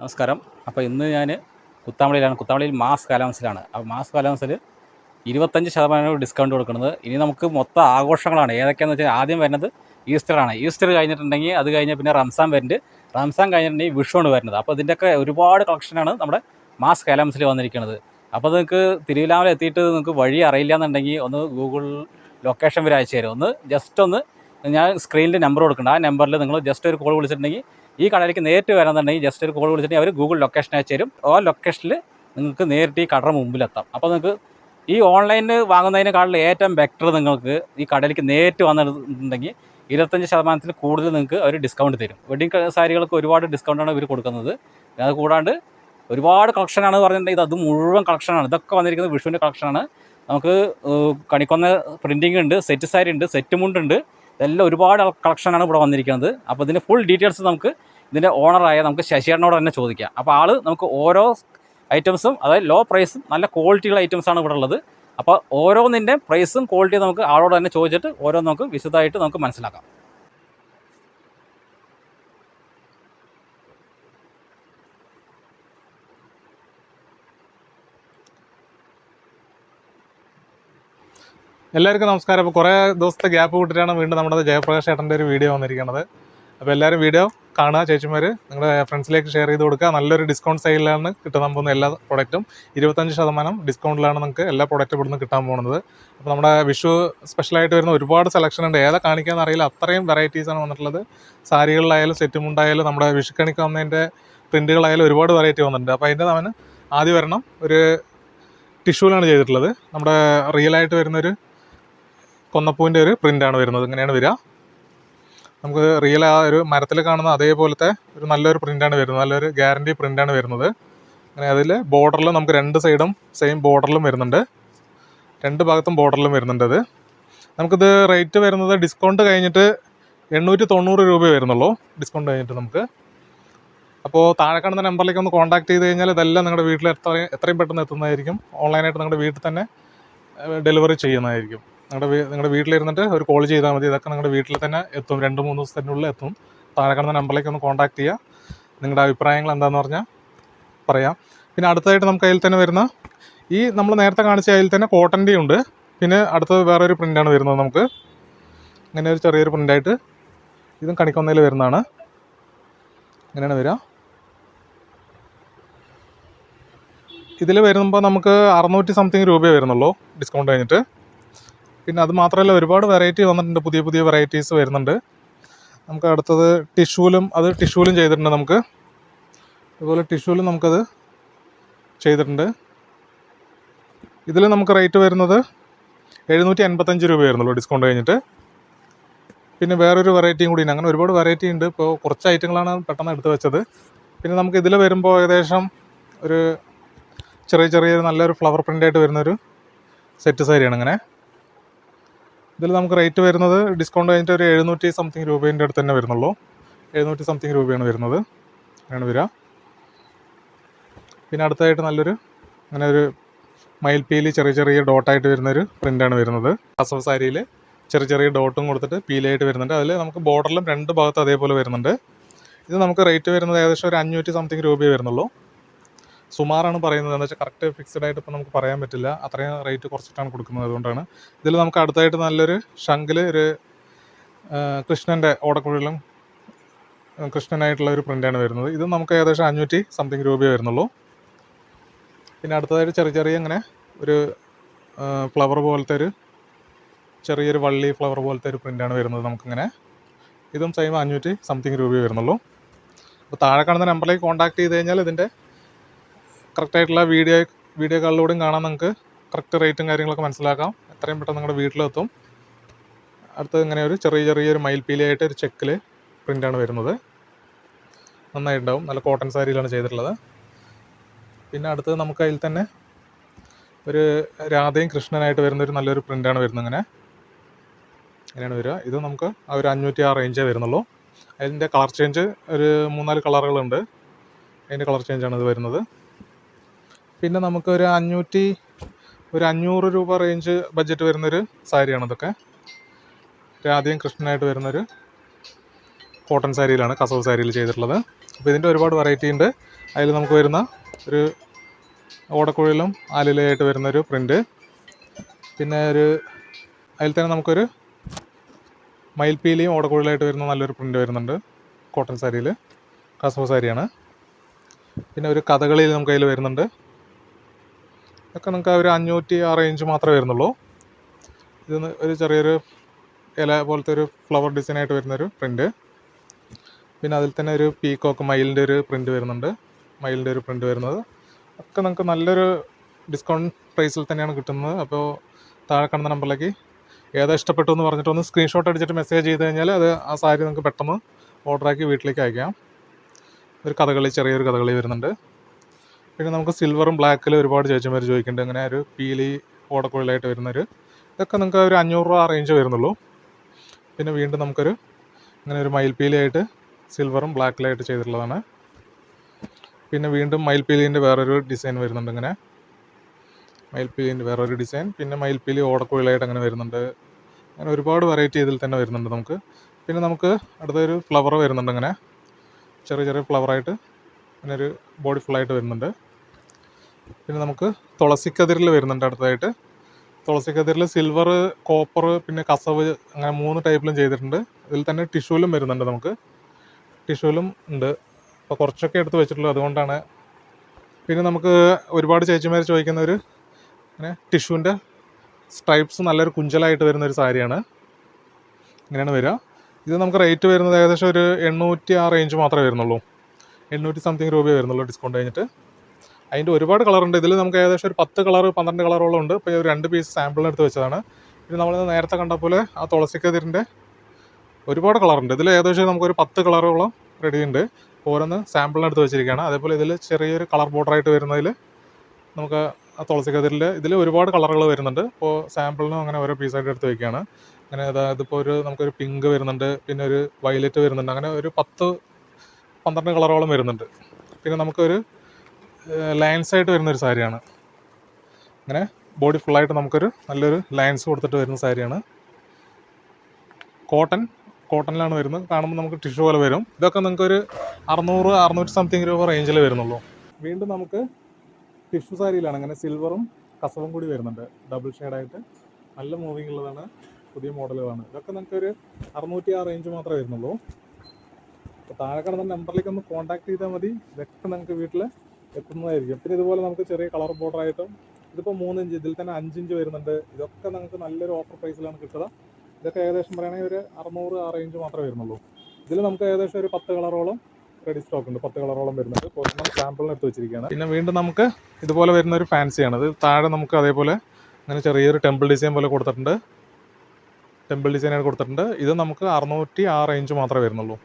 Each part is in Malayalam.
നമസ്കാരം. അപ്പോൾ ഇന്ന് ഞാൻ കുത്താമ്പളിയിലാണ് കുത്താമ്പളിയിൽ മാസ് കാലാവസ്ഥയിലാണ് അപ്പോൾ മാസ് കാലാവസ്ഥയിൽ ഇരുപത്തഞ്ച് ശതമാനം ഡിസ്കൗണ്ട് കൊടുക്കുന്നത്. ഇനി നമുക്ക് മൊത്തം ആഘോഷങ്ങളാണ്. ഏതൊക്കെയാണെന്ന് വെച്ചാൽ ആദ്യം വരുന്നത് ഈസ്റ്ററാണ്. ഈസ്റ്റർ കഴിഞ്ഞിട്ടുണ്ടെങ്കിൽ അത് കഴിഞ്ഞ് പിന്നെ റംസാൻ വരുന്നുണ്ട് റംസാൻ കഴിഞ്ഞിട്ടുണ്ടെങ്കിൽ വിഷുവാണ് വരുന്നത്. അപ്പോൾ ഇതിന്റെയൊക്കെ ഒരുപാട് കളക്ഷനാണ് നമ്മുടെ മാസ് കാലാവസ്ഥയിൽ വന്നിരിക്കുന്നത്. അപ്പോൾ നിങ്ങൾക്ക് തിരുവിലാമല എത്തിയിട്ട് നിങ്ങൾക്ക് വഴി അറിയില്ല എന്നുണ്ടെങ്കിൽ ഒന്ന് ഗൂഗിൾ ലൊക്കേഷൻ വരെ അയച്ചു തരും. ഒന്ന് ജസ്റ്റ് ഒന്ന് ഞാൻ സ്ക്രീനിൽ നമ്പർ കൊടുക്കുന്നുണ്ട് ആ നമ്പറിൽ നിങ്ങൾ ജസ്റ്റ് ഒരു കോൾ വിളിച്ചിട്ടുണ്ടെങ്കിൽ ഈ കടയിലേക്ക് നേരിട്ട് വരാന്നുണ്ടെങ്കിൽ ജസ്റ്റ് ഒരു കോൾ വിളിച്ചിട്ട് അവർ ഗൂഗിൾ ലൊക്കേഷൻ അയച്ചു തരും. ആ ലൊക്കേഷനിൽ നിങ്ങൾക്ക് നേരിട്ട് ഈ കടയുടെ മുമ്പിലെത്താം. അപ്പോൾ നിങ്ങൾക്ക് ഈ ഓൺലൈനിൽ വാങ്ങുന്നതിനേക്കാളും ഏറ്റവും ബെറ്റർ നിങ്ങൾക്ക് ഈ കടയിലേക്ക് നേരിട്ട് വന്നിട്ടുണ്ടെങ്കിൽ ഇരുപത്തഞ്ച് ശതമാനത്തിൽ കൂടുതൽ നിങ്ങൾക്ക് അവർ ഡിസ്കൗണ്ട് തരും. വെഡിങ് സാരികൾക്ക് ഒരുപാട് ഡിസ്കൗണ്ടാണ് ഇവർ കൊടുക്കുന്നത്. അത് കൂടാണ്ട് ഒരുപാട് കളക്ഷനാണ് പറഞ്ഞിട്ടുണ്ടെങ്കിൽ ഇത് അത് മുഴുവൻ കളക്ഷനാണ് ഇതൊക്കെ വന്നിരിക്കുന്നത് വിഷുവിന്റെ കളക്ഷനാണ് നമുക്ക് കണിക്കൊന്ന പ്രിന്റിംഗ് ഉണ്ട് സെറ്റ് സാരി ഉണ്ട് സെറ്റ് മുണ്ടുണ്ട് ഇതെല്ലാം ഒരുപാട് കളക്ഷനാണ് ഇവിടെ വന്നിരിക്കുന്നത്. അപ്പോൾ ഇതിന്റെ ഫുൾ ഡീറ്റെയിൽസ് നമുക്ക് ഇതിന്റെ ഓണറായ നമുക്ക് ശശിയേട്ടനോട് തന്നെ ചോദിക്കാം. അപ്പോൾ ആൾ നമുക്ക് ഓരോ ഐറ്റംസും അതായത് ലോ പ്രൈസും നല്ല ക്വാളിറ്റിയുള്ള ഐറ്റംസാണ് ഇവിടെ ഉള്ളത്. അപ്പോൾ ഓരോന്നിന്റെ പ്രൈസും ക്വാളിറ്റിയും നമുക്ക് ആളോട് തന്നെ ചോദിച്ചിട്ട് ഓരോ നമുക്ക് വിശദമായിട്ട് നമുക്ക് മനസ്സിലാക്കാം. എല്ലാവർക്കും നമസ്കാരം. അപ്പോൾ കുറേ ദിവസത്തെ ഗ്യാപ്പ് വിട്ടിട്ടാണ് വീണ്ടും നമ്മുടെ ജയപ്രകാശ് ഏട്ടന്റെ ഒരു വീഡിയോ വന്നിരിക്കുന്നത്. അപ്പോൾ എല്ലാവരും വീഡിയോ കാണുക ചേച്ചിമാർ നിങ്ങളുടെ ഫ്രണ്ട്സിലേക്ക് ഷെയർ ചെയ്ത് കൊടുക്കുക. നല്ലൊരു ഡിസ്കൗണ്ട് സൈഡിലാണ് കിട്ടാൻ പോകുന്ന എല്ലാ പ്രൊഡക്റ്റും ഇരുപത്തഞ്ച് ശതമാനം ഡിസ്കൗണ്ടിലാണ് നമുക്ക് എല്ലാ പ്രൊഡക്റ്റും ഇവിടുന്ന് കിട്ടാൻ പോകുന്നത്. അപ്പോൾ നമ്മുടെ വിഷു സ്പെഷ്യലായിട്ട് വരുന്ന ഒരുപാട് സെലക്ഷൻ ഉണ്ട്. ഏതാ കാണിക്കാന്ന് അറിയില്ല. അത്രയും വെറൈറ്റീസാണ് വന്നിട്ടുള്ളത്. സാരികളിലായാലും സെറ്റും ഉണ്ടായാലും നമ്മുടെ വിഷുക്കണിക്ക് വന്നതിന്റെ പ്രിന്റുകളായാലും ഒരുപാട് വെറൈറ്റി വന്നിട്ടുണ്ട്. അപ്പോൾ അതിന്റെ അവന് ആദ്യം വരണം. ഒരു ടിഷ്യൂലാണ് ചെയ്തിട്ടുള്ളത്. നമ്മുടെ റിയലായിട്ട് വരുന്നൊരു കൊന്നപ്പൂവിന്റെ ഒരു പ്രിന്റാണ് വരുന്നത്. ഇങ്ങനെയാണ് വരിക. നമുക്ക് റിയൽ ആ ഒരു മരത്തിൽ കാണുന്ന അതേപോലത്തെ ഒരു നല്ലൊരു പ്രിന്റാണ് വരുന്നത്. നല്ലൊരു ഗ്യാരണ്ടി പ്രിന്റാണ് വരുന്നത്. അങ്ങനെ അതിൽ ബോർഡറിൽ നമുക്ക് രണ്ട് സൈഡും സെയിം ബോർഡറിലും വരുന്നുണ്ട്. രണ്ട് ഭാഗത്തും ബോർഡറിലും വരുന്നുണ്ട് അത്. നമുക്കിത് റേറ്റ് വരുന്നത് ഡിസ്കൗണ്ട് കഴിഞ്ഞിട്ട് എണ്ണൂറ്റി തൊണ്ണൂറ് രൂപ വരുന്നുള്ളൂ. ഡിസ്കൗണ്ട് കഴിഞ്ഞിട്ട് നമുക്ക്. അപ്പോൾ താഴെ കാണുന്ന നമ്പറിലേക്ക് ഒന്ന് കോൺടാക്ട് ചെയ്ത് കഴിഞ്ഞാൽ ഇതെല്ലാം നിങ്ങളുടെ വീട്ടിൽ എത്ര എത്രയും പെട്ടെന്ന് എത്തുന്നതായിരിക്കും. ഓൺലൈനായിട്ട് നിങ്ങളുടെ വീട്ടിൽ തന്നെ ഡെലിവറി ചെയ്യുന്നതായിരിക്കും. നിങ്ങളുടെ നിങ്ങളുടെ വീട്ടിലിരുന്നിട്ട് ഒരു കോൾ ചെയ്താൽ മതി. ഇതൊക്കെ നിങ്ങളുടെ വീട്ടിൽ തന്നെ എത്തും. രണ്ട് മൂന്ന് ദിവസത്തിനുള്ളിൽ എത്തും. താഴെ നമ്പറിലേക്ക് ഒന്ന് കോൺടാക്ട് ചെയ്യുക നിങ്ങളുടെ അഭിപ്രായങ്ങൾ എന്താണെന്ന് പറഞ്ഞാൽ പറയാം. പിന്നെ അടുത്തതായിട്ട് നമുക്ക് അതിൽ തന്നെ വരുന്ന ഈ നമ്മൾ നേരത്തെ കാണിച്ച അതിൽ തന്നെ കോട്ടന്റെ ഉണ്ട്. പിന്നെ അടുത്തത് വേറൊരു പ്രിന്റാണ് വരുന്നത് നമുക്ക്. ഇങ്ങനെ ഒരു ചെറിയൊരു പ്രിന്റായിട്ട് ഇതും കണിക്കൊന്നയിൽ വരുന്നതാണ്. ഇങ്ങനെയാണ് വരിക. ഇതിൽ വരുമ്പോൾ നമുക്ക് അറുന്നൂറ്റി സംതിങ് രൂപയേ വരുന്നുള്ളൂ. ഡിസ്കൗണ്ട് കഴിഞ്ഞിട്ട്. പിന്നെ അത് മാത്രമല്ല ഒരുപാട് വെറൈറ്റി വന്നിട്ടുണ്ട് പുതിയ പുതിയ വെറൈറ്റീസ് വരുന്നുണ്ട്. നമുക്ക് അടുത്തത് ടിഷ്യൂലും അത് ടിഷ്യൂലും ചെയ്തിട്ടുണ്ട് നമുക്ക്. അതുപോലെ ടിഷ്യൂലും നമുക്കത് ചെയ്തിട്ടുണ്ട്. ഇതിൽ നമുക്ക് റേറ്റ് വരുന്നത് എഴുന്നൂറ്റി അൻപത്തഞ്ച് രൂപ വരുന്നുള്ളൂ ഡിസ്കൗണ്ട് കഴിഞ്ഞിട്ട്. പിന്നെ വേറൊരു വെറൈറ്റിയും കൂടി അങ്ങനെ ഒരുപാട് വെറൈറ്റി ഉണ്ട്. ഇപ്പോൾ കുറച്ച് ഐറ്റങ്ങളാണ് പെട്ടെന്ന് എടുത്ത് വെച്ചത്. പിന്നെ നമുക്ക് ഇതിൽ വരുമ്പോൾ ഏകദേശം ഒരു ചെറിയ ചെറിയ നല്ലൊരു ഫ്ലവർ പ്രിന്റായിട്ട് വരുന്നൊരു സെറ്റ് സാരിയാണ് അങ്ങനെ. ഇതിൽ നമുക്ക് റേറ്റ് വരുന്നത് ഡിസ്കൗണ്ട് കഴിഞ്ഞിട്ട് ഒരു എഴുന്നൂറ്റി സംതിങ് രൂപേന്റെ അടുത്ത് തന്നെ വരുന്നുള്ളൂ. എഴുന്നൂറ്റി സംതിങ് രൂപയാണ് വരുന്നത്. അങ്ങനെയാണ് വരിക. പിന്നെ അടുത്തായിട്ട് നല്ലൊരു അങ്ങനെ ഒരു മയിൽപ്പീലി ചെറിയ ചെറിയ ഡോട്ടായിട്ട് വരുന്നൊരു പ്രിന്റാണ് വരുന്നത്. കസവ് സാരിയിൽ ചെറിയ ചെറിയ ഡോട്ടും കൊടുത്തിട്ട് പീലായിട്ട് വരുന്നുണ്ട്. അതിൽ നമുക്ക് ബോർഡറിലും രണ്ട് ഭാഗത്ത് അതേപോലെ വരുന്നുണ്ട്. ഇത് നമുക്ക് റേറ്റ് വരുന്നത് ഏകദേശം ഒരു അഞ്ഞൂറ്റി സംതിങ് രൂപയേ വരുന്നുള്ളൂ. സുമാറാണ് പറയുന്നത്. എന്താ വെച്ചാൽ കറക്റ്റ് ഫിക്സ്ഡ് ആയിട്ട് ഇപ്പം നമുക്ക് പറയാൻ പറ്റില്ല. അത്രയും റേറ്റ് കുറച്ചിട്ടാണ് കൊടുക്കുന്നത് അതുകൊണ്ടാണ്. ഇതിൽ നമുക്ക് അടുത്തായിട്ട് നല്ലൊരു ശംഖിൽ ഒരു കൃഷ്ണന്റെ ഓടക്കുഴലും കൃഷ്ണനായിട്ടുള്ള ഒരു പ്രിന്റാണ് വരുന്നത്. ഇത് നമുക്ക് ഏകദേശം അഞ്ഞൂറ്റി സംതിങ് രൂപയേ വരുന്നുള്ളൂ. പിന്നെ അടുത്തതായിട്ട് ചെറിയ ചെറിയ ഇങ്ങനെ ഒരു ഫ്ലവർ പോലത്തെ ഒരു ചെറിയൊരു വള്ളി ഫ്ലവർ പോലത്തെ ഒരു പ്രിന്റാണ് വരുന്നത് നമുക്കിങ്ങനെ. ഇതും സെയിം അഞ്ഞൂറ്റി സംതിങ് രൂപയേ വരുന്നുള്ളൂ. അപ്പോൾ താഴെ കാണുന്ന നമ്പറിലേക്ക് കോൺടാക്ട് ചെയ്ത് കഴിഞ്ഞാൽ ഇതിന്റെ കറക്റ്റായിട്ടുള്ള വീഡിയോ വീഡിയോ കാളിലൂടെയും കാണാൻ നമുക്ക് കറക്റ്റ് റേറ്റും കാര്യങ്ങളൊക്കെ മനസ്സിലാക്കാം. എത്രയും പെട്ടെന്ന് നിങ്ങളുടെ വീട്ടിലെത്തും. അടുത്തത് ഇങ്ങനെ ഒരു ചെറിയ ചെറിയൊരു മയിൽപ്പീലിയായിട്ട് ഒരു ചെക്കിൽ പ്രിന്റാണ് വരുന്നത്. നന്നായിട്ടുണ്ടാവും. നല്ല കോട്ടൺ സാരിയിലാണ് ചെയ്തിട്ടുള്ളത്. പിന്നെ അടുത്തത് നമുക്ക് അതിൽ തന്നെ ഒരു രാധയും കൃഷ്ണനായിട്ട് വരുന്ന ഒരു നല്ലൊരു പ്രിന്റാണ് വരുന്നത് ഇങ്ങനെ. അങ്ങനെയാണ് വരിക. ഇത് നമുക്ക് ആ ഒരു അഞ്ഞൂറ്റി ആ റേഞ്ചേ വരുന്നുള്ളൂ. അതിന്റെ കളർ ചേഞ്ച് ഒരു മൂന്നാൽ കളറുകളുണ്ട് അതിന്റെ കളർ ചേഞ്ചാണ് ഇത് വരുന്നത്. പിന്നെ നമുക്ക് ഒരു അഞ്ഞൂറ്റി ഒരു അഞ്ഞൂറ് രൂപ റേഞ്ച് ബഡ്ജറ്റ് വരുന്നൊരു സാരിയാണ് ഇതൊക്കെ. രാധയും കൃഷ്ണനായിട്ട് വരുന്നൊരു കോട്ടൺ സാരിയിലാണ് കസവ് സാരിയിൽ ചെയ്തിട്ടുള്ളത്. അപ്പോൾ ഇതിന്റെ ഒരുപാട് വെറൈറ്റി ഉണ്ട്. അതിൽ നമുക്ക് വരുന്ന ഒരു ഓടക്കുഴലും ആലിലയായിട്ട് വരുന്നൊരു പ്രിന്റ് പിന്നെ ഒരു അതിൽ തന്നെ നമുക്കൊരു മയിൽപ്പീലിയും ഓടക്കുഴലായിട്ട് വരുന്ന നല്ലൊരു പ്രിന്റ് വരുന്നുണ്ട് കോട്ടൺ സാരിയിൽ കസവ് സാരിയാണ്. പിന്നെ ഒരു കഥകളിയിൽ നമുക്ക് അതിൽ വരുന്നുണ്ട്. ഇതൊക്കെ നമുക്ക് ഒരു അഞ്ഞൂറ്റി ആ റേഞ്ച് മാത്രമേ വരുന്നുള്ളൂ. ഇത് ഒരു ചെറിയൊരു ഇല പോലത്തെ ഒരു ഫ്ലവർ ഡിസൈൻ ഡിസൈനായിട്ട് വരുന്നൊരു പ്രിന്റ് പിന്നെ അതിൽ തന്നെ ഒരു പീക്കോക്ക് മയിലിന്റെ ഒരു പ്രിന്റ് വരുന്നുണ്ട്. മയിലിന്റെ ഒരു പ്രിന്റ് വരുന്നത്. ഒക്കെ നമുക്ക് നല്ലൊരു ഡിസ്കൗണ്ട് പ്രൈസിൽ തന്നെയാണ് കിട്ടുന്നത്. അപ്പോൾ താഴെ കാണുന്ന നമ്പറിലേക്ക് ഏതാ ഇഷ്ടപ്പെട്ടു എന്ന് പറഞ്ഞിട്ട് ഒന്ന് സ്ക്രീൻഷോട്ട് അടിച്ചിട്ട് മെസ്സേജ് ചെയ്ത് കഴിഞ്ഞാൽ അത് ആ സാരി നമുക്ക് പെട്ടെന്ന് ഓർഡറാക്കി വീട്ടിലേക്ക് അയക്കാം. ഒരു കഥകളി ചെറിയൊരു കഥകളി വരുന്നുണ്ട്. പിന്നെ നമുക്ക് സിൽവറും ബ്ലാക്കിലും ഒരുപാട് ചേച്ചിമാർ ചോദിക്കുന്നുണ്ട് അങ്ങനെ ഒരു പീലി ഓടക്കുഴലായിട്ട് വരുന്നൊരു ഇതൊക്കെ നിങ്ങൾക്ക് ഒരു അഞ്ഞൂറ് രൂപ റേഞ്ച് വരുന്നുള്ളൂ. പിന്നെ വീണ്ടും നമുക്കൊരു ഇങ്ങനെ ഒരു മയിൽപ്പീലിയായിട്ട് സിൽവറും ബ്ലാക്കിലായിട്ട് ചെയ്തിട്ടുള്ളതാണ്. പിന്നെ വീണ്ടും മയിൽപ്പീലിന്റെ വേറൊരു ഡിസൈൻ വരുന്നുണ്ട് ഇങ്ങനെ. മയിൽപ്പീലിന്റെ വേറൊരു ഡിസൈൻ പിന്നെ മയിൽപ്പീലി ഓടക്കുഴലായിട്ട് അങ്ങനെ വരുന്നുണ്ട്. അങ്ങനെ ഒരുപാട് വെറൈറ്റി ഇതിൽ തന്നെ വരുന്നുണ്ട് നമുക്ക്. പിന്നെ നമുക്ക് അടുത്തൊരു ഫ്ലവർ വരുന്നുണ്ട് ഇങ്ങനെ. ചെറിയ ചെറിയ ഫ്ലവറായിട്ട് അങ്ങനെ ഒരു ബോഡി ഫുള്ളായിട്ട് വരുന്നുണ്ട്. പിന്നെ നമുക്ക് തുളസിക്കതിരിൽ വരുന്നുണ്ട് അടുത്തതായിട്ട്. തുളസിക്കതിരിൽ സിൽവർ കോപ്പർ പിന്നെ കസവ് അങ്ങനെ മൂന്ന് ടൈപ്പിലും ചെയ്തിട്ടുണ്ട്. ഇതിൽ തന്നെ ടിഷ്യൂലും വരുന്നുണ്ട് നമുക്ക്. ടിഷ്യൂലും ഉണ്ട്. അപ്പോൾ കുറച്ചൊക്കെ എടുത്ത് വെച്ചിട്ടുള്ളൂ. അതുകൊണ്ടാണ് പിന്നെ നമുക്ക് ഒരുപാട് ചേച്ചിമാർ ചോദിക്കുന്ന ഒരു അങ്ങനെ ടിഷ്യൂവിന്റെ സ്ട്രൈപ്സ് നല്ലൊരു കുഞ്ചലായിട്ട് വരുന്ന ഒരു സാരിയാണ്. ഇങ്ങനെയാണ് വരിക. ഇത് നമുക്ക് റേറ്റ് വരുന്നത് ഏകദേശം ഒരു എണ്ണൂറ്റി ആ റേഞ്ച് മാത്രമേ വരുന്നുള്ളൂ. എണ്ണൂറ്റി സംതിങ് രൂപയേ വരുന്നുള്ളൂ ഡിസ്കൗണ്ട് കഴിഞ്ഞിട്ട്. അതിന്റെ ഒരുപാട് കളറുണ്ട്. ഇതിൽ നമുക്ക് ഏകദേശം ഒരു പത്ത് കളർ പന്ത്രണ്ട് കളറോളം ഉണ്ട്. ഇപ്പോൾ ഒരു രണ്ട് പീസ് സാമ്പിളിന് എടുത്ത് വെച്ചതാണ്. പിന്നെ നമ്മൾ നേരത്തെ കണ്ട പോലെ ആ തുളസിക്കതിരിന്റെ ഒരുപാട് കളറുണ്ട്. ഇതിൽ ഏകദേശം നമുക്കൊരു പത്ത് കളറോളം റെഡി ഉണ്ട്. ഓരോന്ന് സാമ്പിളിന് എടുത്ത് വെച്ചിരിക്കുകയാണ്. അതേപോലെ ഇതിൽ ചെറിയൊരു കളർ ബോർഡറായിട്ട് വരുന്നതിൽ നമുക്ക് ആ തുളസിക്കതിരിൽ ഇതിൽ ഒരുപാട് കളറുകൾ വരുന്നുണ്ട്. ഇപ്പോൾ സാമ്പിളിനും അങ്ങനെ ഓരോ പീസായിട്ട് എടുത്ത് വയ്ക്കുകയാണ് അങ്ങനെ അതായത് ഇപ്പോൾ ഒരു നമുക്കൊരു പിങ്ക് വരുന്നുണ്ട് പിന്നെ ഒരു വയലറ്റ് വരുന്നുണ്ട്. അങ്ങനെ ഒരു പത്ത് പന്ത്രണ്ട് കളറോളം വരുന്നുണ്ട്. പിന്നെ നമുക്കൊരു ലൈൻസ് ആയിട്ട് വരുന്ന ഒരു സാരിയാണ് അങ്ങനെ ബോഡി ഫുള്ളായിട്ട് നമുക്കൊരു നല്ലൊരു ലൈൻസ് കൊടുത്തിട്ട് വരുന്ന സാരിയാണ് കോട്ടൺ കോട്ടണിലാണ് വരുന്നത്. കാണുമ്പോൾ നമുക്ക് ടിഷ്യൂ പോലെ വരും. ഇതൊക്കെ നിങ്ങൾക്കൊരു അറുന്നൂറ് അറുന്നൂറ്റി സംതിങ് രൂപ റേഞ്ചിൽ വരുന്നുള്ളൂ. വീണ്ടും നമുക്ക് ടിഷ്യൂ സാരിയിലാണ് അങ്ങനെ സിൽവറും കസവും കൂടി വരുന്നുണ്ട്. ഡബിൾ ഷെയ്ഡായിട്ട് നല്ല മൂവിങ് ഉള്ളതാണ്. പുതിയ മോഡലുകളാണ് ഇതൊക്കെ നമുക്കൊരു അറുന്നൂറ്റി ആ റേഞ്ച് മാത്രമേ വരുന്നുള്ളൂ. അപ്പോൾ താഴെ കിടന്ന നമ്പറിലേക്ക് ഒന്ന് കോൺടാക്ട് ചെയ്താൽ മതി. ഇതൊക്കെ നമുക്ക് വീട്ടിൽ എത്തുന്നതായിരിക്കും പിന്നെ ഇതുപോലെ നമുക്ക് ചെറിയ കളർ ബോർഡർ ആയിട്ടും ഇതിപ്പോൾ മൂന്ന് ഇഞ്ച് ഇതിൽ തന്നെ അഞ്ച് ഇഞ്ച് വരുന്നുണ്ട്. ഇതൊക്കെ നിങ്ങൾക്ക് നല്ലൊരു ഓഫർ പ്രൈസിലാണ് കിട്ടുക. ഇതൊക്കെ ഏകദേശം പറയുകയാണെങ്കിൽ ഒരു അറുന്നൂറ് ആ റേഞ്ച് മാത്രമേ വരുന്നുള്ളൂ. ഇതിൽ നമുക്ക് ഏകദേശം ഒരു പത്ത് കളറോളം റെഡി സ്റ്റോക്ക് ഉണ്ട്. പത്ത് കളറോളം വരുന്നുണ്ട്. ഒരെണ്ണം സാമ്പിളിന് എടുത്ത് വെച്ചിരിക്കുകയാണ്. പിന്നെ വീണ്ടും നമുക്ക് ഇതുപോലെ വരുന്ന ഒരു ഫാൻസിയാണ് ഇത് താഴെ നമുക്ക് അതേപോലെ അങ്ങനെ ചെറിയൊരു ടെമ്പിൾ ഡിസൈൻ പോലെ കൊടുത്തിട്ടുണ്ട്. ടെമ്പിൾ ഡിസൈനായിട്ട് കൊടുത്തിട്ടുണ്ട്. ഇത് നമുക്ക് അറുന്നൂറ്റി ആ റേഞ്ച് മാത്രമേ വരുന്നുള്ളൂ.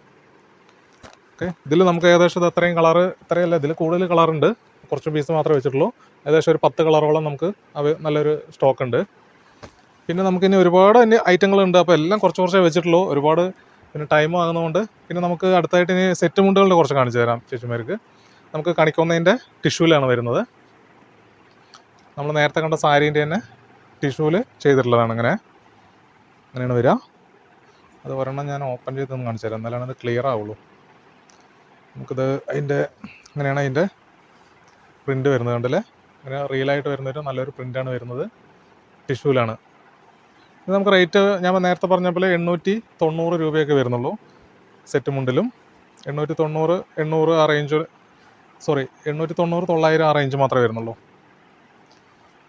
ഓക്കെ. ഇതിൽ നമുക്ക് ഏകദേശം ഇത് അത്രയും കളറ് ഇത്രയല്ല ഇതിൽ കൂടുതൽ കളറുണ്ട് കുറച്ച് പീസ് മാത്രമേ വെച്ചിട്ടുള്ളൂ. ഏകദേശം ഒരു പത്ത് കളറോളം നമുക്ക് അവ നല്ലൊരു സ്റ്റോക്ക് ഉണ്ട്. പിന്നെ നമുക്കിനി ഒരുപാട് ഇനി ഐറ്റങ്ങളുണ്ട് അപ്പോൾ എല്ലാം കുറച്ച് കുറച്ചേ വെച്ചിട്ടുള്ളൂ. ഒരുപാട് പിന്നെ ടൈം ആകുന്നതുകൊണ്ട് പിന്നെ നമുക്ക് അടുത്തായിട്ട് ഇനി സെറ്റ് മുണ്ടുകളുടെ കുറച്ച് കാണിച്ചു തരാം ചേച്ചിമാർക്ക്. നമുക്ക് കണിക്കൊന്നതിന്റെ ടിഷ്യൂലാണ് വരുന്നത്. നമ്മൾ നേരത്തെ കണ്ട സാരീന്റെ തന്നെ ടിഷ്യൂവിൽ ചെയ്തിട്ടുള്ളതാണ് അങ്ങനെ. അങ്ങനെയാണ് വരിക. അത് ഒരെണ്ണം ഞാൻ ഓപ്പൺ ചെയ്തൊന്ന് കാണിച്ചു തരാം. എന്നാലാണ് അത് ക്ലിയർ ആവുള്ളൂ. നമുക്കിത് അതിന്റെ അങ്ങനെയാണ് അതിന്റെ പ്രിന്റ് വരുന്നത് കണ്ടല്ലേ? അങ്ങനെ റിയലായിട്ട് വരുന്നൊരു നല്ലൊരു പ്രിന്റാണ് വരുന്നത്. ടിഷ്യൂലാണ്. ഇത് നമുക്ക് റേറ്റ് ഞാൻ നേരത്തെ പറഞ്ഞ പോലെ എണ്ണൂറ്റി തൊണ്ണൂറ് രൂപയൊക്കെ വരുന്നുള്ളൂ സെറ്റ് മുണ്ടിലും. എണ്ണൂറ്റി തൊണ്ണൂറ് എണ്ണൂറ് ആ റേഞ്ച് സോറി എണ്ണൂറ്റി തൊണ്ണൂറ് തൊള്ളായിരം ആ റേഞ്ച് മാത്രമേ വരുന്നുള്ളൂ.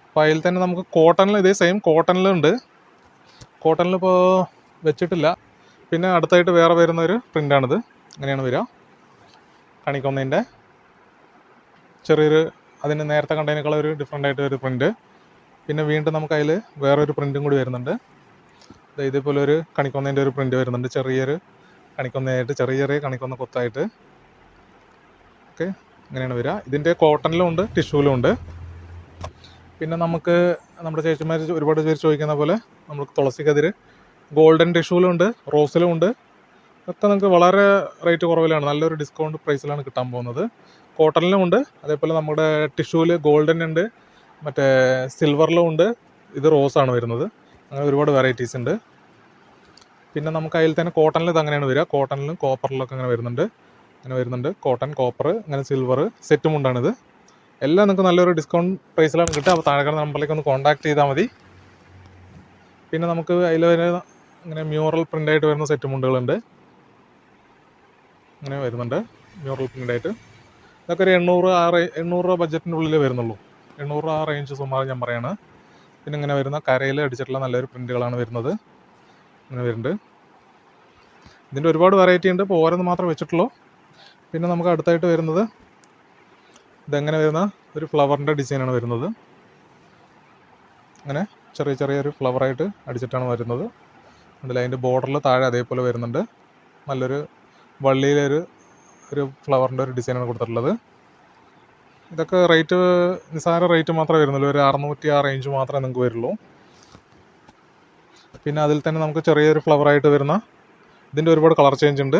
അപ്പോൾ അതിൽ തന്നെ നമുക്ക് കോട്ടണിൽ ഇതേ സെയിം കോട്ടണിലുണ്ട് കോട്ടണിൽ ഇപ്പോൾ വെച്ചിട്ടില്ല. പിന്നെ അടുത്തായിട്ട് വേറെ വരുന്നൊരു പ്രിന്റാണിത് അങ്ങനെയാണ് വരിക. കണിക്കൊന്നതിന്റെ ചെറിയൊരു അതിന് നേരത്തെ കണ്ടതിനേക്കാൾ ഒരു ഡിഫറെന്റ് ആയിട്ട് ഒരു പ്രിന്റ് പിന്നെ വീണ്ടും നമുക്ക് അതിൽ വേറൊരു പ്രിന്റും കൂടി വരുന്നുണ്ട്. ഇതേപോലെ ഒരു കണിക്കൊന്നതിന്റെ ഒരു പ്രിന്റ് വരുന്നുണ്ട്. ചെറിയൊരു കണിക്കൊന്നയായിട്ട് ചെറിയ ചെറിയ കണിക്കൊന്ന കൊത്തായിട്ട്. ഓക്കെ അങ്ങനെയാണ് വരിക. ഇതിന്റെ കോട്ടണിലും ഉണ്ട് ടിഷ്യൂലും ഉണ്ട്. പിന്നെ നമുക്ക് നമ്മുടെ ചേച്ചിമാർ ഒരുപാട് പേര് ചോദിക്കുന്ന പോലെ നമുക്ക് തുളസിക്കതിര് ഗോൾഡൻ ടിഷ്യൂലും ഉണ്ട് റോസിലും ഉണ്ട്. ഒക്കെ നമുക്ക് വളരെ റേറ്റ് കുറവിലാണ്. നല്ലൊരു ഡിസ്കൗണ്ട് പ്രൈസിലാണ് കിട്ടാൻ പോകുന്നത്. കോട്ടണിലും ഉണ്ട്. അതേപോലെ നമ്മുടെ ടിഷ്യൂൽ ഗോൾഡൻ ഉണ്ട്. മറ്റേ സിൽവറിലും ഉണ്ട്. ഇത് റോസ് ആണ് വരുന്നത്. അങ്ങനെ ഒരുപാട് വെറൈറ്റീസ് ഉണ്ട്. പിന്നെ നമുക്ക് അതിൽ തന്നെ കോട്ടണിൽ ഇത് അങ്ങനെയാണ് വരിക. കോട്ടണിലും കോപ്പറിലൊക്കെ അങ്ങനെ വരുന്നുണ്ട്. അങ്ങനെ വരുന്നുണ്ട്. കോട്ടൺ കോപ്പർ അങ്ങനെ സിൽവർ സെറ്റും ഉണ്ടാണിത് എല്ലാം നിങ്ങൾക്ക് നല്ലൊരു ഡിസ്കൗണ്ട് പ്രൈസിലാണ് കിട്ടുക. അപ്പോൾ താഴെ നമ്പറിലേക്ക് ഒന്ന് കോൺടാക്ട് ചെയ്താൽ മതി. പിന്നെ നമുക്ക് അതിൽ വരുന്ന ഇങ്ങനെ മ്യൂറൽ പ്രിന്റായിട്ട് വരുന്ന സെറ്റ് മുണ്ടുകളുണ്ട് അങ്ങനെ വരുന്നുണ്ട്. മ്യൂറൽ പ്രിന്റായിട്ട് ഇതൊക്കെ ഒരു എണ്ണൂറ് ആ എണ്ണൂറ് രൂപ ബഡ്ജറ്റിന്റെ ഉള്ളിൽ വരുന്നുള്ളൂ. എണ്ണൂറ് ആ റേഞ്ച് സുമാർ ഞാൻ പറയാണ്. പിന്നെ ഇങ്ങനെ വരുന്ന കരയിൽ അടിച്ചിട്ടുള്ള നല്ലൊരു പ്രിന്റുകളാണ് വരുന്നത്. ഇങ്ങനെ വരുന്നുണ്ട്. ഇതിന്റെ ഒരുപാട് വെറൈറ്റി ഉണ്ട്. ഇപ്പോൾ ഓരോന്ന് മാത്രം വെച്ചിട്ടുള്ളൂ. പിന്നെ നമുക്ക് അടുത്തായിട്ട് വരുന്നത് ഇതെങ്ങനെ വരുന്ന ഒരു ഫ്ലവറിന്റെ ഡിസൈനാണ് വരുന്നത്. അങ്ങനെ ചെറിയ ചെറിയൊരു ഫ്ലവറായിട്ട് അടിച്ചിട്ടാണ് വരുന്നത്. അതിൽ അതിന്റെ ബോർഡറിൽ താഴെ അതേപോലെ വരുന്നുണ്ട്. നല്ലൊരു വള്ളിയിലൊരു ഒരു ഫ്ലവറിന്റെ ഒരു ഡിസൈനാണ് കൊടുത്തിട്ടുള്ളത്. ഇതൊക്കെ റേറ്റ് നിസ്സാര റേറ്റ് മാത്രമേ വരുന്നുള്ളൂ. ഒരു അറുന്നൂറ്റി ആ റേഞ്ച് മാത്രമേ നിങ്ങൾക്ക് വരുള്ളൂ. പിന്നെ അതിൽ തന്നെ നമുക്ക് ചെറിയൊരു ഫ്ലവറായിട്ട് വരുന്ന ഇതിന്റെ ഒരുപാട് കളർ ചേഞ്ച് ഉണ്ട്.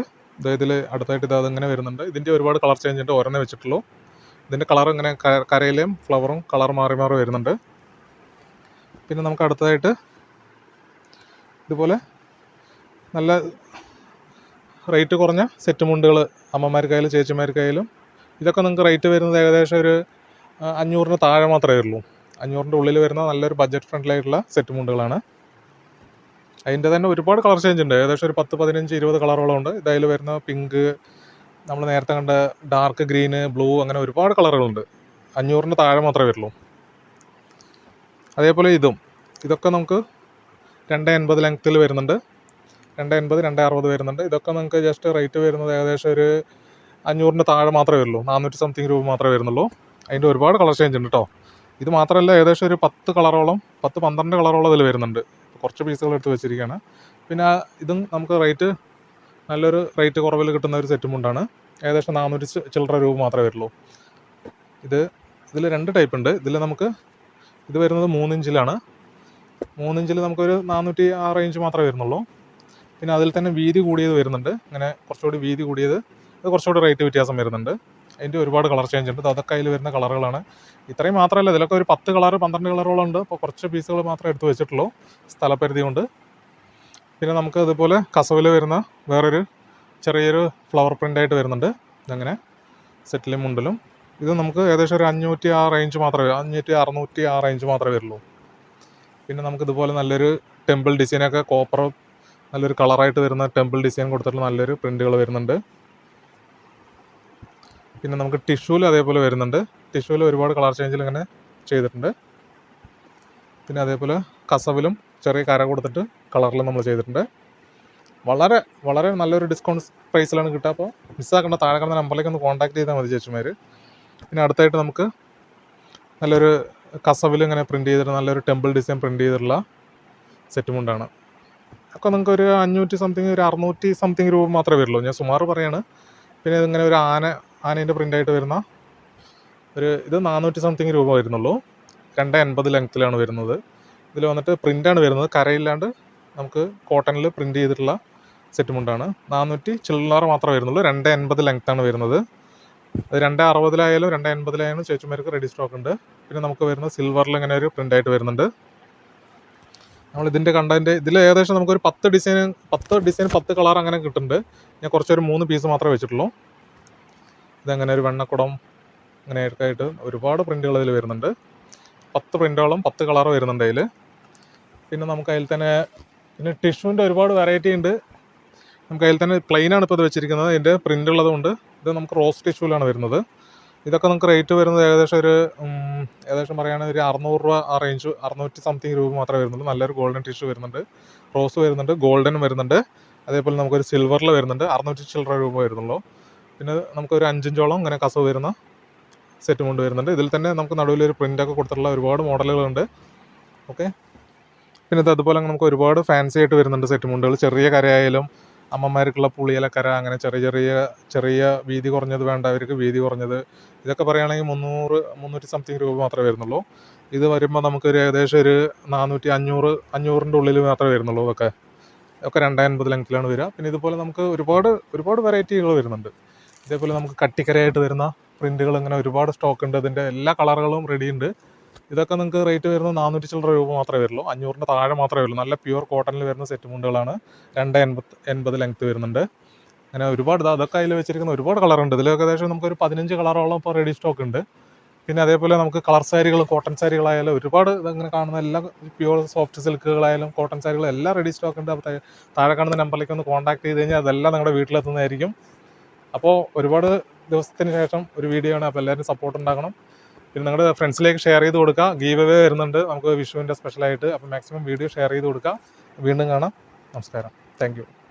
ഇതിൽ അടുത്തായിട്ട് ഇത് അതിങ്ങനെ വരുന്നുണ്ട്. ഇതിന്റെ ഒരുപാട് കളർ ചേഞ്ച് ഉണ്ട്. ഒരെണ്ണേ വെച്ചിട്ടുള്ളൂ. ഇതിന്റെ കളർ ഇങ്ങനെ കരയിലെയും ഫ്ലവറും കളർ മാറി മാറി വരുന്നുണ്ട്. പിന്നെ നമുക്ക് അടുത്തതായിട്ട് ഇതുപോലെ നല്ല റേറ്റ് കുറഞ്ഞ സെറ്റ് മുണ്ടുകൾ അമ്മമാർക്കായാലും ചേച്ചിമാർക്കായാലും ഇതൊക്കെ നിങ്ങൾക്ക് റേറ്റ് വരുന്നത് ഏകദേശം ഒരു അഞ്ഞൂറിന് താഴെ മാത്രമേ ഉള്ളൂ. അഞ്ഞൂറിന്റെ ഉള്ളിൽ വരുന്ന നല്ലൊരു ബഡ്ജറ്റ് ഫ്രണ്ട്ലി ആയിട്ടുള്ള സെറ്റ് മുണ്ടുകളാണ്. അതിന്റെ തന്നെ ഒരുപാട് കളർ ചേഞ്ച് ഉണ്ട്. ഏകദേശം ഒരു പത്ത് പതിനഞ്ച് ഇരുപത് കളറുകളും ഉണ്ട്. ഇതായാലും വരുന്ന പിങ്ക് നമ്മൾ നേരത്തെ കണ്ട ഡാർക്ക് ഗ്രീന് ബ്ലൂ അങ്ങനെ ഒരുപാട് കളറുകളുണ്ട് അഞ്ഞൂറിന് താഴെ മാത്രമേ വരുള്ളൂ. അതേപോലെ ഇതും. ഇതൊക്കെ നമുക്ക് രണ്ട് എൺപത് ലെങ്ത്തിൽ വരുന്നുണ്ട്. രണ്ട് എൺപത് രണ്ട് അറുപത് വരുന്നുണ്ട്. ഇതൊക്കെ നിങ്ങൾക്ക് ജസ്റ്റ് റേറ്റ് വരുന്നത് ഏകദേശം ഒരു അഞ്ഞൂറിന്റെ താഴെ മാത്രമേ വരുള്ളൂ. നാനൂറ്റി സംതിങ് രൂപ മാത്രമേ വരുന്നുള്ളൂ. അതിന്റെ ഒരുപാട് കളർ ചേഞ്ച് ഉണ്ട് കേട്ടോ ഇത് മാത്രമല്ല ഏകദേശം ഒരു പത്ത് കളറോളം പത്ത് പന്ത്രണ്ട് കളറോളം ഇതിൽ വരുന്നുണ്ട്. കുറച്ച് പീസുകൾ എടുത്ത് വെച്ചിരിക്കുകയാണ്. പിന്നെ ഇതും നമുക്ക് റേറ്റ് നല്ലൊരു റേറ്റ് കുറവിൽ കിട്ടുന്ന ഒരു സെറ്റും കൊണ്ടാണ് ഏകദേശം നാനൂറ്റി ചില്ലറ രൂപ മാത്രമേ വരുള്ളൂ. ഇത് ഇതിൽ രണ്ട് ടൈപ്പ് ഉണ്ട്. ഇതിൽ നമുക്ക് ഇത് വരുന്നത് മൂന്നിഞ്ചിലാണ്. മൂന്നിഞ്ചിൽ നമുക്കൊരു നാനൂറ്റി ആ റേഞ്ച് മാത്രമേ വരുന്നുള്ളൂ. പിന്നെ അതിൽ തന്നെ വീതി കൂടിയത് വരുന്നുണ്ട്. അങ്ങനെ കുറച്ചുകൂടി വീതി കൂടിയത്. അത് കുറച്ചുകൂടി റേറ്റ് വ്യത്യാസം വരുന്നുണ്ട്. അതിന്റെ ഒരുപാട് കളർ ചേഞ്ച് ഉണ്ട്. അതൊക്കെ അതിൽ വരുന്ന കളറുകളാണ് ഇത്രയും മാത്രമല്ല ഇതിലൊക്കെ ഒരു പത്ത് കളർ പന്ത്രണ്ട് കളറോളം ഉണ്ട്. അപ്പോൾ കുറച്ച് പീസുകൾ മാത്രമേ എടുത്ത് വെച്ചിട്ടുള്ളൂ. സ്ഥലപരിധി കൊണ്ട് പിന്നെ നമുക്ക് അതുപോലെ കസവിൽ വരുന്ന വേറൊരു ചെറിയൊരു ഫ്ലവർ പ്രിന്റ് ആയിട്ട് വരുന്നുണ്ട്. ഇതങ്ങനെ സെറ്റിലും മുണ്ടിലും. ഇത് നമുക്ക് ഏകദേശം ഒരു അഞ്ഞൂറ്റി ആ റേഞ്ച് മാത്രമേ അഞ്ഞൂറ്റി അറുന്നൂറ്റി ആ റേഞ്ച് മാത്രമേ വരുള്ളൂ. പിന്നെ നമുക്ക് ഇതുപോലെ നല്ലൊരു ടെമ്പിൾ ഡിസൈനൊക്കെ കോപ്പർ നല്ലൊരു കളറായിട്ട് വരുന്ന ടെമ്പിൾ ഡിസൈൻ കൊടുത്തിട്ടുള്ള നല്ലൊരു പ്രിന്റുകൾ വരുന്നുണ്ട്. പിന്നെ നമുക്ക് ടിഷ്യൂൽ അതേപോലെ വരുന്നുണ്ട്. ടിഷ്യൂൽ ഒരുപാട് കളർ ചേഞ്ചിൽ ഇങ്ങനെ ചെയ്തിട്ടുണ്ട്. പിന്നെ അതേപോലെ കസവിലും ചെറിയ കര കൊടുത്തിട്ട് കളറിലും നമ്മൾ ചെയ്തിട്ടുണ്ട്. വളരെ വളരെ നല്ലൊരു ഡിസ്കൗണ്ട് പ്രൈസിലാണ് കിട്ടുക. അപ്പോൾ മിസ്സാക്കേണ്ട താഴെ കിടന്ന നമ്പറിലേക്ക് ഒന്ന് കോൺടാക്ട് ചെയ്താൽ മതി ചേച്ചിമാർ പിന്നെ അടുത്തായിട്ട് നമുക്ക് നല്ലൊരു കസവിൽ ഇങ്ങനെ പ്രിന്റ് ചെയ്തിട്ട് നല്ലൊരു ടെമ്പിൾ ഡിസൈൻ പ്രിന്റ് ചെയ്തിട്ടുള്ള സെറ്റ് മുണ്ടാണ് ഒക്കെ നിങ്ങൾക്ക് ഒരു അഞ്ഞൂറ്റി സംതിങ് ഒരു അറുന്നൂറ്റി സംതിങ് രൂപ മാത്രമേ വരുള്ളൂ. ഞാൻ സുമാർ പറയാണ്. പിന്നെ ഇതിങ്ങനെ ഒരു ആന ആനേന്റെ പ്രിന്റായിട്ട് വരുന്ന ഒരു ഇത് നാനൂറ്റി സംതിങ് രൂപ വരുന്നുള്ളൂ. രണ്ട് എൺപത് ലെങ്ത്തിലാണ് വരുന്നത്. ഇതിൽ വന്നിട്ട് പ്രിന്റാണ് വരുന്നത്. കരയില്ലാണ്ട് നമുക്ക് കോട്ടണിൽ പ്രിന്റ് ചെയ്തിട്ടുള്ള സെറ്റ് മുണ്ടാണ് നാനൂറ്റി ചില്ലറ മാത്രമേ വരുന്നുള്ളൂ. രണ്ട് എൺപത് ലെങ്ത്താണ് വരുന്നത്. അത് രണ്ട് അറുപതിലായാലും രണ്ട് എൺപതിലായാലും ചേച്ചിമാർക്ക് റെഡി സ്റ്റോക്ക് ഉണ്ട്. പിന്നെ നമുക്ക് വരുന്ന സിൽവറിൽ ഇങ്ങനെ ഒരു പ്രിന്റ് ആയിട്ട് വരുന്നുണ്ട്. നമ്മൾ ഇതിന്റെ കണ്ടതിന്റെ ഇതിൽ ഏകദേശം നമുക്കൊരു പത്ത് ഡിസൈൻ പത്ത് ഡിസൈൻ പത്ത് കളർ അങ്ങനെ കിട്ടുന്നുണ്ട്. ഞാൻ കുറച്ചൊരു മൂന്ന് പീസ് മാത്രമേ വെച്ചിട്ടുള്ളൂ. ഇതങ്ങനെ ഒരു വെണ്ണക്കുടം അങ്ങനെയൊക്കെ ആയിട്ട് ഒരുപാട് പ്രിന്റുകൾ ഇതിൽ വരുന്നുണ്ട്. പത്ത് പ്രിന്റുകളും പത്ത് കളർ വരുന്നുണ്ട് അതിൽ പിന്നെ നമുക്ക് അതിൽ തന്നെ പിന്നെ ടിഷ്യൂവിന്റെ ഒരുപാട് വെറൈറ്റി ഉണ്ട്. നമുക്ക് അതിൽ തന്നെ പ്ലെയിനാണ് ഇപ്പോൾ ഇത് വെച്ചിരിക്കുന്നത്. അതിന്റെ പ്രിന്റ് ഉള്ളത് കൊണ്ട് ഇത് നമുക്ക് റോസ് ടിഷ്യൂലാണ് വരുന്നത്. ഇതൊക്കെ നമുക്ക് റേറ്റ് വരുന്നത് ഏകദേശം ഒരു ഏകദേശം പറയുകയാണെങ്കിൽ ഒരു അറുന്നൂറ് രൂപ ആ റേഞ്ച് അറുന്നൂറ്റി സംതിങ് രൂപ മാത്രമേ വരുന്നുള്ളൂ. നല്ലൊരു ഗോൾഡൻ ടിഷ്യൂ വരുന്നുണ്ട്. റോസ് വരുന്നുണ്ട് ഗോൾഡൻ വരുന്നുണ്ട്. അതേപോലെ നമുക്കൊരു സിൽവറിൽ വരുന്നുണ്ട്. അറുന്നൂറ്റി ചില്ലറ രൂപ വരുന്നുള്ളൂ. പിന്നെ നമുക്കൊരു അഞ്ചിഞ്ചോളം ഇങ്ങനെ കസവ് വരുന്ന സെറ്റ് കൊണ്ട് വരുന്നുണ്ട്. ഇതിൽ തന്നെ നമുക്ക് നടുവിലൊരു പ്രിന്റൊക്കെ കൊടുത്തിട്ടുള്ള ഒരുപാട് മോഡലുകളുണ്ട്. ഓക്കെ പിന്നെ അതുപോലെ നമുക്ക് ഒരുപാട് ഫാൻസി ആയിട്ട് വരുന്നുണ്ട് സെറ്റ് മുണ്ടുകൾ. ചെറിയ കരയായാലും അമ്മമാർക്കുള്ള പുളിയില കര അങ്ങനെ ചെറിയ ചെറിയ ചെറിയ വീതി കുറഞ്ഞത് വേണ്ടവർക്ക് വീതി കുറഞ്ഞത്. ഇതൊക്കെ പറയുകയാണെങ്കിൽ മുന്നൂറ് മുന്നൂറ്റി സംതിങ് രൂപ മാത്രമേ വരുന്നുള്ളൂ. ഇത് വരുമ്പോൾ നമുക്കൊരു ഏകദേശം ഒരു നാനൂറ്റി അഞ്ഞൂറ് അഞ്ഞൂറിന്റെ ഉള്ളിൽ മാത്രമേ വരുന്നുള്ളൂ ഇതൊക്കെ. ഒക്കെ രണ്ടായിരത്തി ലെങ്ത്തിലാണ് വരിക. പിന്നെ ഇതുപോലെ നമുക്ക് ഒരുപാട് ഒരുപാട് വെറൈറ്റികൾ വരുന്നുണ്ട്. ഇതേപോലെ നമുക്ക് കട്ടിക്കരയായിട്ട് വരുന്ന പ്രിന്റുകൾ ഇങ്ങനെ ഒരുപാട് സ്റ്റോക്ക് ഉണ്ട്. അതിന്റെ എല്ലാ കളറുകളും റെഡി ഉണ്ട്. ഇതൊക്കെ നിങ്ങൾക്ക് റേറ്റ് വരുന്നത് നാനൂറ്റി ചില്ലറ രൂപ മാത്രമേ വരുള്ളൂ. അഞ്ഞൂറിന്റെ താഴെ മാത്രമേ വരുള്ളൂ. നല്ല പ്യുവർ കോട്ടണിൽ വരുന്ന സെറ്റ് മുണ്ടുകളാണ്. രണ്ട് എൺപത് എൺപത് ലെങ്ത്ത് വരുന്നുണ്ട്. അങ്ങനെ ഒരുപാട് അതൊക്കെ അതിൽ വെച്ചിരിക്കുന്ന ഒരുപാട് കളറുണ്ട് ഇതിൽ ഏകദേശം നമുക്കൊരു പതിനഞ്ച് കളറോളം ഇപ്പോൾ റെഡി സ്റ്റോക്ക് ഉണ്ട്. പിന്നെ അതേപോലെ നമുക്ക് കളർ സാരികളും കോട്ടൺ സാരികളായാലും ഒരുപാട് ഇതങ്ങനെ കാണുന്ന എല്ലാ പ്യുവർ സോഫ്റ്റ് സിൽക്കുകളായാലും കോട്ടൺ സാരികളും എല്ലാം റെഡി സ്റ്റോക്ക് ഉണ്ട്. അപ്പോൾ താഴെ കാണുന്ന നമ്പറിലേക്ക് ഒന്ന് കോൺടാക്ട് ചെയ്ത് കഴിഞ്ഞാൽ അതെല്ലാം നിങ്ങളുടെ വീട്ടിലെത്തുന്നതായിരിക്കും. അപ്പോൾ ഒരുപാട് ദിവസത്തിന് ശേഷം ഒരു വീഡിയോ ആണ്. അപ്പോൾ എല്ലാവരും സപ്പോർട്ട് ഉണ്ടാക്കണം പിന്നെ നിങ്ങളുടെ ഫ്രണ്ട്സിലേക്ക് ഷെയർ ചെയ്ത് കൊടുക്കുക ഗീവ് അവേ വരുന്നുണ്ട്. നമുക്ക് വിഷുവിന്റെ സ്പെഷ്യലായിട്ട് അപ്പോൾ മാക്സിമം വീഡിയോ ഷെയർ ചെയ്ത് കൊടുക്കുക വീണ്ടും കാണാം. നമസ്കാരം. താങ്ക്